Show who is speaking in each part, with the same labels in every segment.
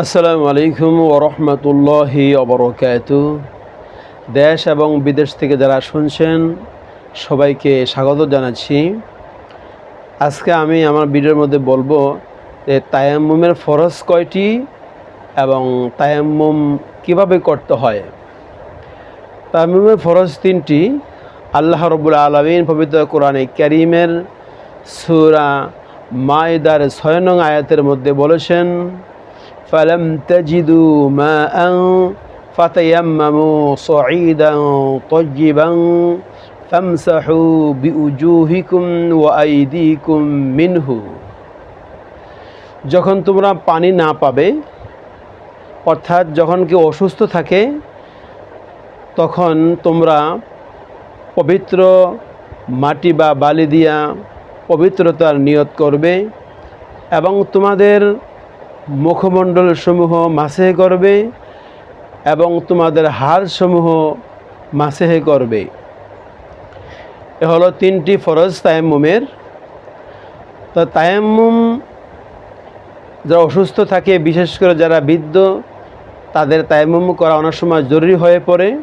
Speaker 1: আসসালামু আলাইকুম ওরহমতুল্লাহি অবরকাত দেশ এবং বিদেশ থেকে যারা শুনছেন, সবাইকে স্বাগত জানাচ্ছি। আজকে আমি আমার ভিডিওর মধ্যে বলব যে তায়াম্মুমের ফরজ কয়টি এবং তায়াম্মুম কীভাবে করতে হয়। তায়াম্মুমের ফরজ তিনটি। আল্লাহ রবুল আলমিন পবিত্র কোরআনে ক্যারিমের সুরা মায়দার ছয় নং আয়াতের মধ্যে বলেছেন فلم تجدوا ماء فتيمموا صعيدا طيبا فامسحوا بوجوهكم وأيديكم منه যখন তোমরা পানি না পাবে অর্থাৎ যখন কেউ অসুস্থ থাকে তখন তোমরা পবিত্র মাটি বা বালি দিয়া পবিত্রতার নিয়ত করবে এবং তোমাদের মুখমণ্ডলসমূহ মাসে করবে এবং তোমাদের হাড়সমূহ মাসেহে করবে। এ হলো তিনটি ফরজ তায়াম্মুমের। তো তায়াম্মুম যারা অসুস্থ থাকে, বিশেষ করে যারা বৃদ্ধ, তাদের তায়াম্মুম করা অনেক সময় জরুরি হয়ে পড়ে।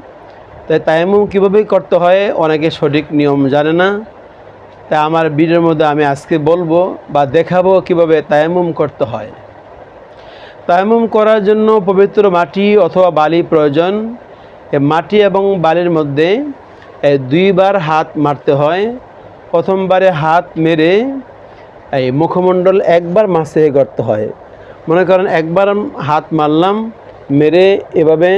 Speaker 1: তাই তায়াম্মুম কীভাবে করতে হয়, অনেকে সঠিক নিয়ম জানে না। তাই আমার ভিডিওর মধ্যে আমি আজকে বলব বা দেখাবো কীভাবে তায়াম্মুম করতে হয়। তায়াম্মুম করার জন্য পবিত্র মাটি অথবা বালি প্রয়োজন। মাটি এবং বালির মধ্যে দুইবার হাত মারতে হয়। প্রথমবারে হাত মেরে এই মুখমণ্ডল একবার মাসে করতে হয়। মনে করেন একবার হাত মারলাম, মেরে এভাবে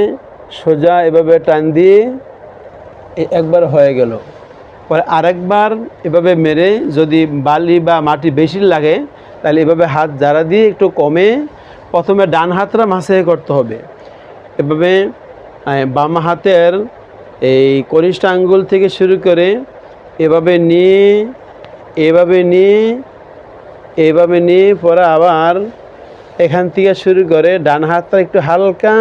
Speaker 1: সোজা এভাবে টান দিয়ে একবার হয়ে গেল। পরে আরেকবার এভাবে মেরে যদি বালি বা মাটি বেশি লাগে, তাহলে এভাবে হাত জারা দিয়ে একটু কমে প্রথমে ডান হাতটা মাসে করতে হবে। এভাবে বাম হাতের এই কনিষ্ঠ আঙ্গুল থেকে শুরু করে এভাবে নিয়ে এভাবে নিয়ে এভাবে নিয়ে পরে আবার এখান থেকে শুরু করে ডান হাতটা একটু হালকা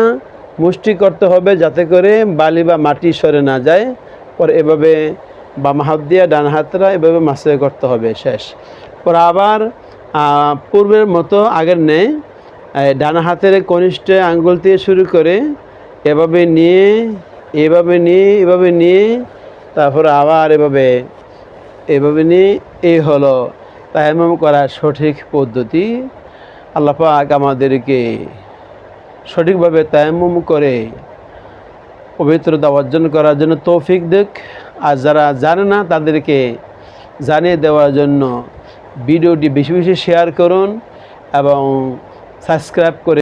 Speaker 1: মুষ্টি করতে হবে যাতে করে বালি বা মাটি সরে না যায়। পরে এভাবে বাম হাত দিয়ে ডান হাতটা এভাবে মাসে করতে হবে শেষ। পরে আবার পূর্বের মতো আগের নেই। ডান হাতের কনিষ্ঠ আঙ্গুল থেকে শুরু করে এভাবে নিয়ে এভাবে নিয়ে এভাবে নিয়ে, তারপরে আবার এভাবে এভাবে নিয়ে, এই হলো তায়াম্মম করার সঠিক পদ্ধতি। আল্লাহ পাক আমাদেরকে সঠিকভাবে তায়াম্মম করে পবিত্রতা অর্জন করার জন্য তৌফিক দেখ আর যারা জানে না, তাদেরকে জানিয়ে দেওয়ার জন্য ভিডিওটি বেশি বেশি শেয়ার করুন এবং সাবস্ক্রাইব করে